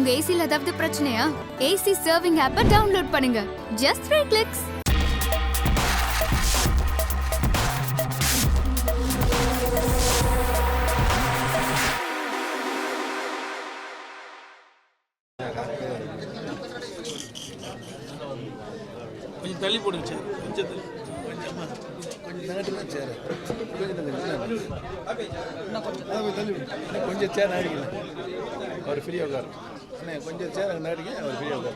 உங்க ஏசில ஏதாவது பிரச்சனையா ஏசி சர்விங் ஆப்பை டவுன்லோட் பண்ணுங்க ஜஸ்ட் த்ரீ கிளிக்ஸ் கொஞ்சம் தள்ளி போடுங்க சார் கொஞ்சம் கொஞ்சம் சேர் கொஞ்சம் சேர் நாடிக்கல அவர் ஃப்ரீயாக உட்கார் அண்ணே கொஞ்சம் சேர் அங்கே நாடிக்க அவர் ஃப்ரீயாக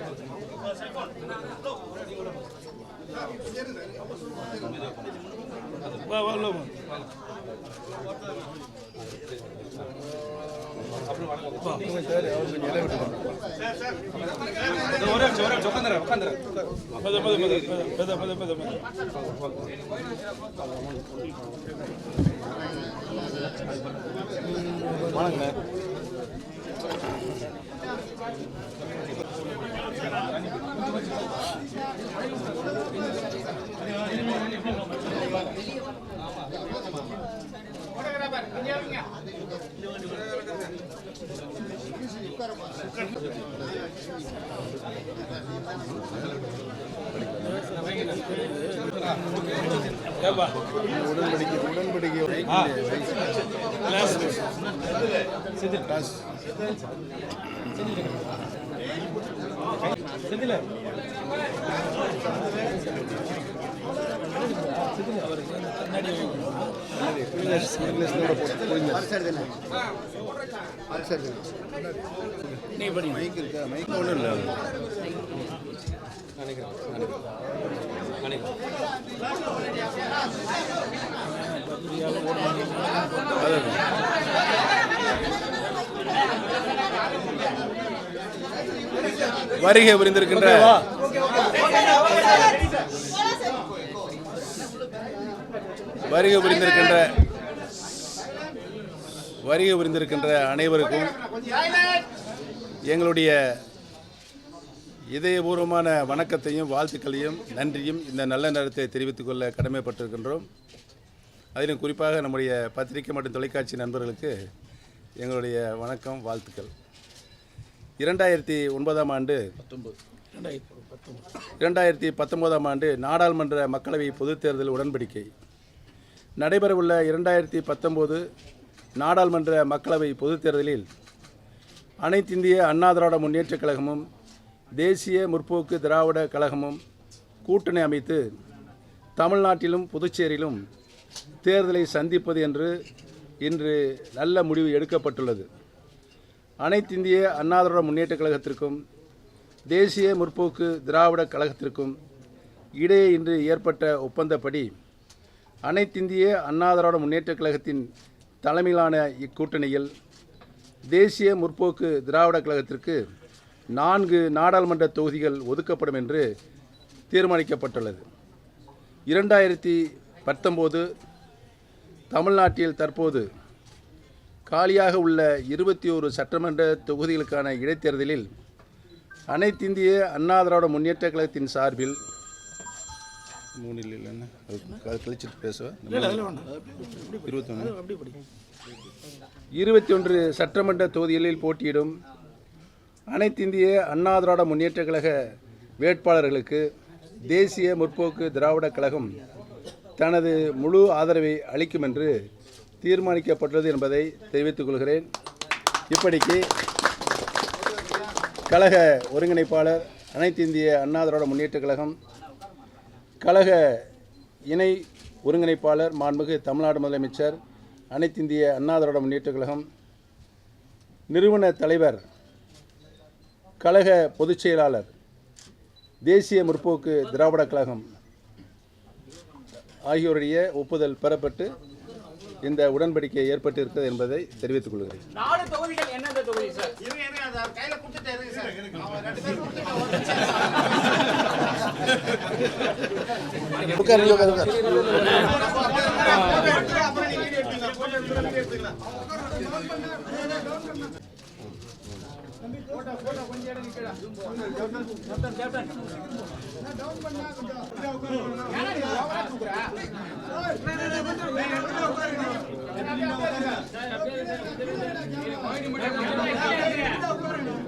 வா வா உள்ள உடன்படிக்கை உடன்படிக்கை செந்தில வருகை புரிந்திருக்கின்ற வருகை புரிந்திருக்கின்ற வருகை புரிந்திருக்கின்ற அனைவருக்கும் எங்களுடைய இதயபூர்வமான வணக்கத்தையும் வாழ்த்துக்களையும் நன்றியும் இந்த நல்ல நேரத்தை தெரிவித்துக் கொள்ள கடமைப்பட்டிருக்கின்றோம். அதிலும் குறிப்பாக நம்முடைய பத்திரிகை மற்றும் தொலைக்காட்சி நண்பர்களுக்கு எங்களுடைய வணக்கம் வாழ்த்துக்கள். இரண்டாயிரத்தி ஒன்பதாம் ஆண்டு இரண்டாயிரத்தி பத்தொன்பதாம் ஆண்டு நாடாளுமன்ற மக்களவை பொதுத் தேர்தல் உடன்படிக்கை. நடைபெறவுள்ள இரண்டாயிரத்தி பத்தொம்போது நாடாளுமன்ற மக்களவை பொதுத் தேர்தலில் அனைத்திந்திய அண்ணா திராவிட முன்னேற்றக் கழகமும் தேசிய முற்போக்கு திராவிட கழகமும் கூட்டணி அமைத்து தமிழ்நாட்டிலும் புதுச்சேரியிலும் தேர்தலை சந்திப்பது என்று இன்று நல்ல முடிவு எடுக்கப்பட்டுள்ளது. அனைத்திந்திய அண்ணா திராவிட முன்னேற்றக் கழகத்திற்கும் தேசிய முற்போக்கு திராவிட கழகத்திற்கும் இடையே இன்று ஏற்பட்ட ஒப்பந்தப்படி அனைத்திந்திய அண்ணா முன்னேற்றக் கழகத்தின் தலைமையிலான இக்கூட்டணியில் தேசிய முற்போக்கு திராவிட கழகத்திற்கு நான்கு நாடாளுமன்ற தொகுதிகள் ஒதுக்கப்படும் என்று தீர்மானிக்கப்பட்டுள்ளது. இரண்டாயிரத்தி பத்தொம்போது தமிழ்நாட்டில் தற்போது காலியாக உள்ள இருபத்தி ஒரு சட்டமன்ற தொகுதிகளுக்கான இடைத்தேர்தலில் அனைத்திந்திய அண்ணா திராவிட முன்னேற்ற கழகத்தின் சார்பில் மூணில் இல்லைன்னா அது கழிச்சிட்டு பேசுவேன் இருபத்தொன்று இருபத்தி ஒன்று சட்டமன்ற தொகுதிகளில் போட்டியிடும் அனைத்திந்திய அண்ணா திராவிட முன்னேற்ற கழக வேட்பாளர்களுக்கு தேசிய முற்போக்கு திராவிட கழகம் தனது முழு ஆதரவை அளிக்கும் என்று தீர்மானிக்கப்பட்டுள்ளது என்பதை தெரிவித்துக் கொள்கிறேன். இப்படிக்கு கழக ஒருங்கிணைப்பாளர் அனைத்து இந்திய அண்ணா திராவிட முன்னேற்ற கழகம் கழக இணை ஒருங்கிணைப்பாளர் மாண்புமிகு தமிழ்நாடு முதலமைச்சர் அனைத்திந்திய அண்ணா திராவிட முன்னேற்ற கழகம் நிறுவன தலைவர் கழக பொதுச் செயலாளர் தேசிய முற்போக்கு திராவிட கழகம் ஆகியோருடைய ஒப்புதல் பெறப்பட்டு இந்த உடன்படிக்கை ஏற்பட்டு என்பதை தெரிவித்துக் கொள்கிறேன். நாலு தொகுதிகள்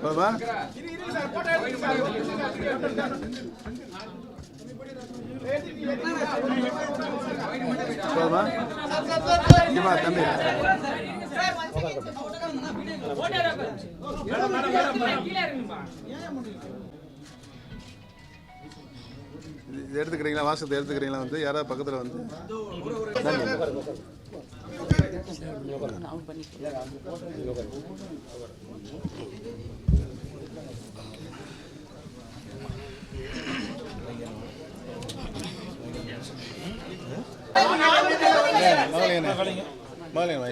பாபா பாபா இங்கே தம்பி இது எடுத்துக்கிறீங்களா? வாசத்தை எடுத்துக்கிறீங்களா வந்து? யாராவது பக்கத்தில் வந்து? மகளிங்க மகளிங்க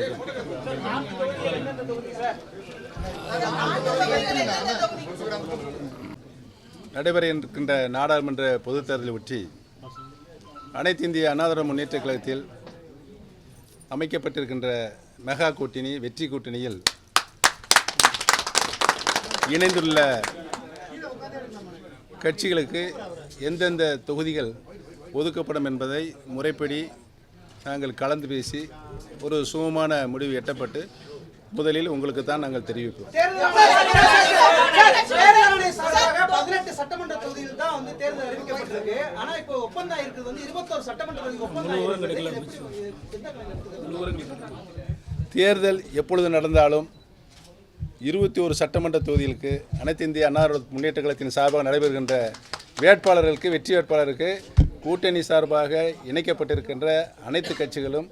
நடைபெற இருக்கின்ற நாடாளுமன்ற பொதுத் தேர்தலை ஒற்றி அனைத்து இந்திய அண்ணாதிர முன்னேற்ற கழகத்தில் அமைக்கப்பட்டிருக்கின்ற மெகா கூட்டணி வெற்றி கூட்டணியில் இணைந்துள்ள கட்சிகளுக்கு எந்தெந்த தொகுதிகள் ஒதுக்கப்படும் என்பதை முறைப்படி நாங்கள் கலந்து பேசி ஒரு சுமமான முடிவு எட்டப்பட்டு முதலில் உங்களுக்கு தான் நாங்கள் தெரிவிப்போம். பதினெட்டு சட்டமன்ற தொகுதியில் தான் வந்து தேர்தல் அறிவிக்கப்பட்டிருக்கு ஆனா இப்போ ஒப்பந்தம் இருக்குது வந்து இருபத்தோரு சட்டமன்ற தொகுதி ஒப்பந்தம் தேர்தல் எப்பொழுது நடந்தாலும் இருபத்தி ஒரு சட்டமன்ற தொகுதிகளுக்கு அனைத்து இந்திய அண்ணா முன்னேற்ற கழகத்தின் சார்பாக நடைபெறுகின்ற வேட்பாளர்களுக்கு வெற்றி வேட்பாளருக்கு கூட்டணி சார்பாக இணைக்கப்பட்டிருக்கின்ற அனைத்து கட்சிகளும்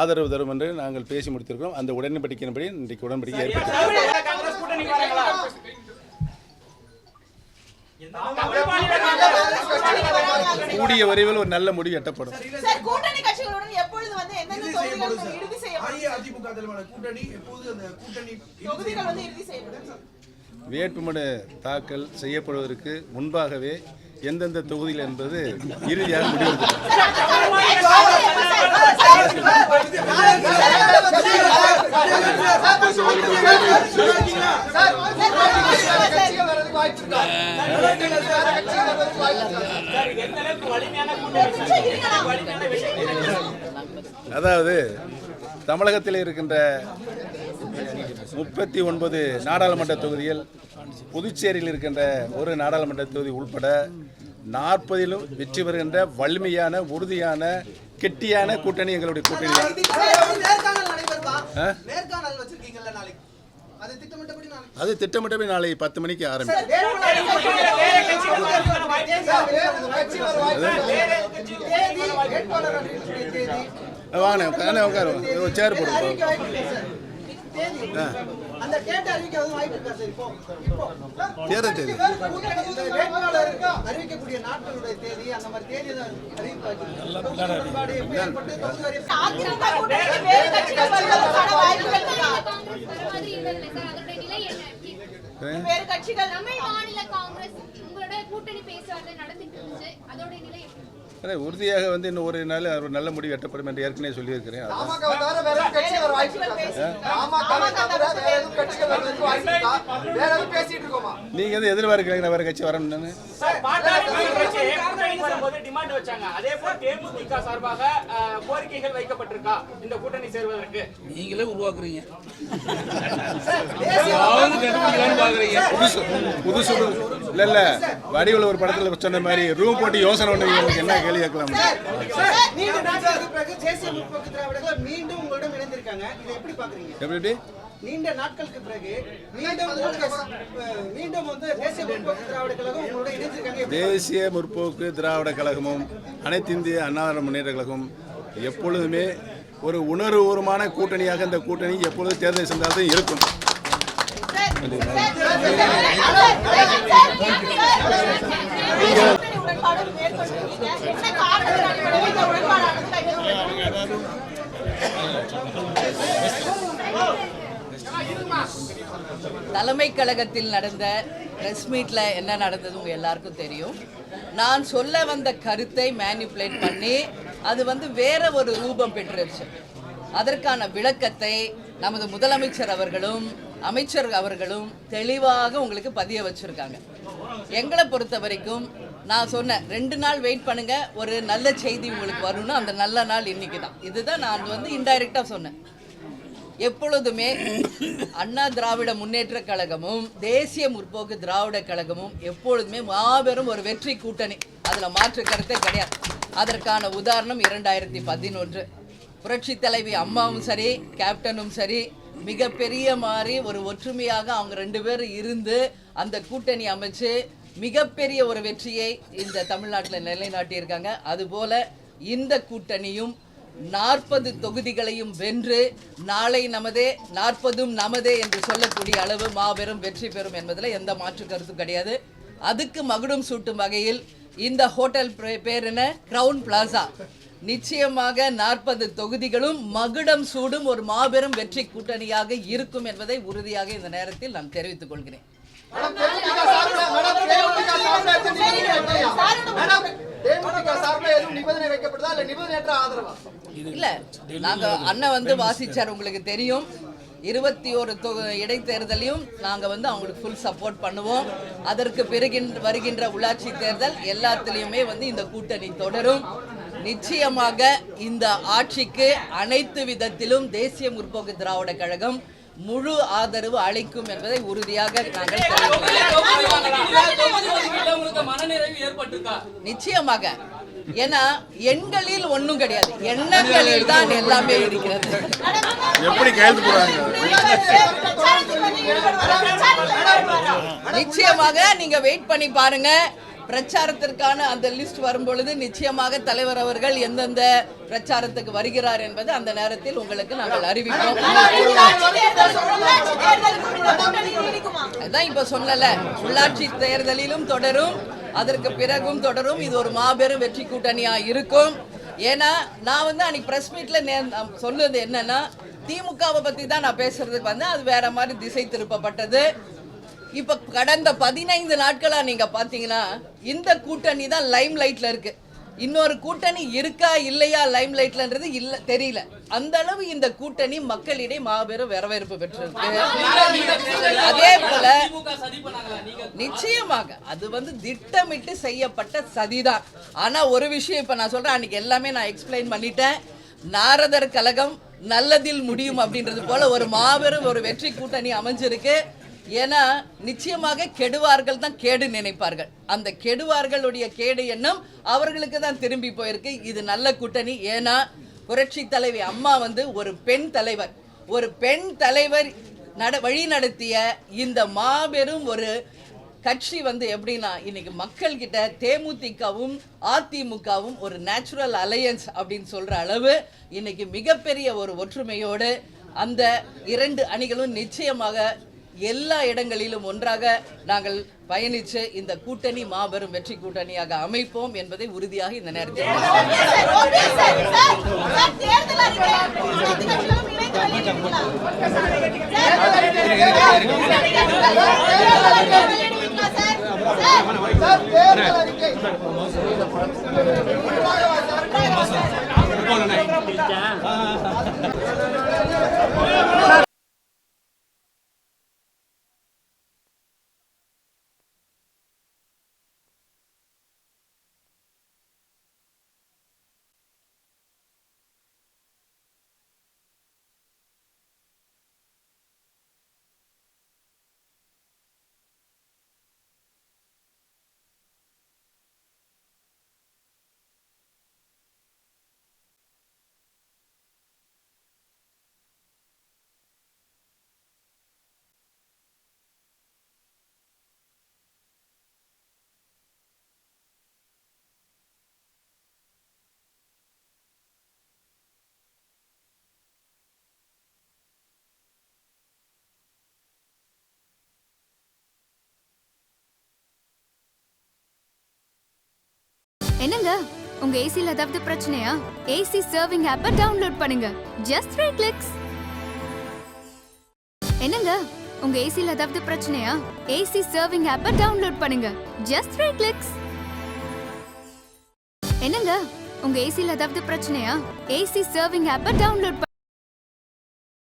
ஆதரவு தரும் என்று நாங்கள் பேசி முடித்திருக்கிறோம். அந்த உடன்படிக்கையின்படி இன்றைக்கு உடன்படிக்கை ஏற்பட்டு காங்கிரஸ் கூட்டணிக்கு வராங்களா தமிழ் மாநில காங்கிரஸ் கூடிய விரைவில் ஒரு நல்ல முடிவு எட்டப்படும். வேட்புமனு தாக்கல் செய்யப்படுவதற்கு முன்பாகவே எந்தெந்த தொகுதியில் என்பது இறுதியாக முடிவெடுக்கப்படும் அதாவது தமிழகத்தில் இருக்கின்ற முப்பத்தி ஒன்பது நாடாளுமன்ற தொகுதிகள் புதுச்சேரியில் இருக்கின்ற ஒரு நாடாளுமன்ற தொகுதி உள்பட நாற்பதிலும் வெற்றி பெறுகின்ற வலிமையான உறுதியான கெட்டியான கூட்டணி எங்களுடைய கூட்டணி. அது திட்டமிட்டபடி நாளைக்கு. அது திட்டமிட்டபடி நாளை பத்து மணிக்கு ஆரம்பிக்கும் வாங்க சேர் போடுங்க. தேதி அந்த டேட் அறிவிக்க வந்து வாய்ப்பு இருக்கா சார்? இப்போ இப்போ. தேர்தல் தேதி. இந்த வேட்பாளர் அறிவிக்கக்கூடிய நாட்களுடைய தேதி அந்த மாதிரி தேதி தான் வேறு கட்சிகள் தமிழ் மாநில காங்கிரஸ் உங்களோட கூட்டணி பேச்சுவார்த்தை நடந்துட்டு இருந்துச்சு. அதோட நிலை எப்படி? அதே உறுதியாக வந்து இன்னும் ஒரு நாள் ஒரு நல்ல முடிவு எட்டப்படும் என்று ஏற்கனவே சொல்லியிருக்கிறேன். வேற எதுவும் எதிர்பார்க்கிறீங்க வேறு கட்சி வரணும்னு நீங்களே உருவாக்குறீங்க. புதுசு புதுசு. இல்லை இல்லை. வடிவில் ஒரு படத்தில் சொன்ன மாதிரி ரூம் போட்டு யோசனை பண்ணுவீங்க என்ன கேள்வி கேட்கலாம்? மீண்டும் உங்களிடம் இணைந்திருக்காங்க. இதை எப்படி பாக்குறீங்க எப்படி எப்படி? நீண்ட நாட்களுக்கு பிறகு மீண்டும் அஹ், மீண்டும் வந்து தேசிய முற்போக்கு திராவிட கழகம் உங்களோட இணைஞ்சிருக்காங்க எப்படி தேசிய முற்போக்கு திராவிட கழகமும் அனைத்து இந்திய அண்ணா முன்னேற்ற கழகம் எப்பொழுதுமே ஒரு உணர்வுபூர்வமான கூட்டணியாக இந்த கூட்டணி எப்பொழுது தேர்தல் சென்றாலும் இருக்கும். தலைமை கழகத்தில் நடந்த பிரஸ் மீட்டில் என்ன நடந்தது உங்கள் எல்லாருக்கும் தெரியும். நான் சொல்ல வந்த கருத்தை மேனிப்புலேட் பண்ணி அது வந்து வேற ஒரு ரூபம் பெற்றுருச்சு. அதற்கான விளக்கத்தை நமது முதலமைச்சர் அவர்களும் அமைச்சர் அவர்களும் தெளிவாக உங்களுக்கு பதிய வச்சுருக்காங்க. எங்களை பொறுத்த வரைக்கும் நான் சொன்னேன் ரெண்டு நாள் வெயிட் பண்ணுங்க ஒரு நல்ல செய்தி உங்களுக்கு வரும்னு அந்த நல்ல நாள் இன்னைக்கு தான். இதுதான் நான் வந்து இன்டைரக்டாக சொன்னேன். எப்பொழுதுமே அண்ணா திராவிட முன்னேற்ற கழகமும் தேசிய முற்போக்கு திராவிட கழகமும் எப்பொழுதுமே மாபெரும் ஒரு வெற்றி கூட்டணி. அதில் மாற்று கருத்தே கிடையாது. அதற்கான உதாரணம் இரண்டாயிரத்தி பதினொன்று. புரட்சி தலைவி அம்மாவும் சரி கேப்டனும் சரி மிகப்பெரிய மாதிரி ஒரு ஒற்றுமையாக அவங்க ரெண்டு பேரும் இருந்து அந்த கூட்டணி அமைச்சு மிகப்பெரிய ஒரு வெற்றியை இந்த தமிழ்நாட்டில் நிலைநாட்டியிருக்காங்க. அதுபோல இந்த கூட்டணியும் நாற்பது தொகுதிகளையும் வென்று நாளை நமதே நாற்பதும் நமதே என்று சொல்லக்கூடிய அளவு மாபெரும் வெற்றி பெறும் என்பதில் எந்த மாற்று கருத்தும் கிடையாது. அதுக்கு மகுடம் சூட்டும் வகையில் இந்த ஹோட்டல் பே- பேர் என்ன? Crowne Plaza. நிச்சயமாக நாற்பது தொகுதிகளும் மகுடம் சூடும் ஒரு மாபெரும் வெற்றி கூட்டணியாக இருக்கும் என்பதை உறுதியாக இந்த நேரத்தில் நான் தெரிவித்துக் கொள்கிறேன். இல்ல நாங்க அண்ணன் வந்து வாசிச்சார் உங்களுக்கு தெரியும். இருபத்தி ஒரு இடைத்தேர்தலையும் நாங்க வந்து அவங்களுக்கு ஃபுல் சப்போர்ட் பண்ணுவோம். அதற்கு பிறகின்ற வருகின்ற உள்ளாட்சி தேர்தல் எல்லாத்துலேயுமே வந்து இந்த கூட்டணி தொடரும். நிச்சயமாக இந்த ஆட்சிக்கு அனைத்து விதத்திலும் தேசிய முற்போக்கு திராவிட கழகம் முழு ஆதரவு அளிக்கும் என்பதை உறுதியாக நாங்கள் நிச்சயமாக. ஏன்னா எண்களில் ஒண்ணும் கிடையாது. எண்ணங்களில் தான் எல்லாமே இருக்கிறது. எப்படி நிச்சயமாக நீங்க வெயிட் பண்ணி பாருங்க. பிரச்சாரத்திற்கான அந்த லிஸ்ட் வரும் பொழுது நிச்சயமாக தலைவர் அவர்கள் எந்தெந்த பிரச்சாரத்துக்கு வருகிறார் என்பது அந்த நேரத்தில் உங்களுக்கு நாங்கள் அறிவிப்போம். அதான் இப்ப சொல்லல. உள்ளாட்சி தேர்தலிலும் தொடரும் அதற்கு பிறகும் தொடரும். இது ஒரு மாபெரும் வெற்றி கூட்டணியா இருக்கும். ஏன்னா நான் வந்து அன்னைக்கு பிரஸ் மீட்ல சொல்லுவது என்னன்னா திமுகவை பத்தி தான் நான் பேசுறதுக்கு வந்து அது வேற மாதிரி திசை திருப்பப்பட்டது. இப்ப கடந்த பதினைந்து நாட்களா நீங்க பாத்தீங்கன்னா இந்த கூட்டணி தான் லைம் லைட்ல இருக்கு. இன்னொரு கூட்டணி இருக்கா இல்லையா லைம் லைட்லன்றது இல்ல தெரியல. அந்த அளவு இந்த கூட்டணி மக்களிடையே மாபெரும் வரவேற்பு பெற்றிருக்கு. அதே போல நிச்சயமாக அது வந்து திட்டமிட்டு செய்யப்பட்ட சதிதான். ஆனா ஒரு விஷயம் இப்ப நான் சொல்றேன் அன்னைக்கு எல்லாமே நான் எக்ஸ்பிளைன் பண்ணிட்டேன். நாரதர் கழகம் நல்லதில் முடியும் அப்படின்றது போல ஒரு மாபெரும் ஒரு வெற்றி கூட்டணி அமைஞ்சிருக்கு. ஏன்னா நிச்சயமாக கெடுவார்கள் தான் கேடு நினைப்பார்கள். அந்த கெடுவார்களுடைய கேடு எண்ணம் அவர்களுக்கு தான் திரும்பி போயிருக்கு. இது நல்ல கூட்டணி. ஏன்னா புரட்சி தலைவி அம்மா வந்து ஒரு பெண் தலைவர். ஒரு பெண் தலைவர் நட வழி நடத்திய இந்த மாபெரும் ஒரு கட்சி வந்து எப்படின்னா இன்னைக்கு மக்கள் கிட்ட தேமுதிகவும் அதிமுகவும் ஒரு நேச்சுரல் அலையன்ஸ் அப்படின்னு சொல்ற அளவு இன்னைக்கு மிகப்பெரிய ஒரு ஒற்றுமையோடு அந்த இரண்டு அணிகளும் நிச்சயமாக எல்லா இடங்களிலும் ஒன்றாக நாங்கள் பயணித்து இந்த கூட்டணி மாபெரும் வெற்றி கூட்டணியாக அமைப்போம் என்பதை உறுதியாக இந்த நேரத்தில் என்னங்க? உங்க ஏசில ஏதாவது பிரச்சனையா? ஏசி சர்விங் ஆப்பை டவுன்லோட் பண்ணுங்க. ஜஸ்ட் த்ரீ கிளிக்ஸ் என்னங்க? உங்க ஏசில ஏதாவது பிரச்சனையா? ஏசி சர்விங் ஆப்பை டவுன்லோட் பண்ணுங்க. ஜஸ்ட் த்ரீ கிளிக்ஸ் என்னங்க? உங்க ஏசில ஏதாவது பிரச்சனையா? ஏசி சர்விங் ஆப்பை டவுன்லோட்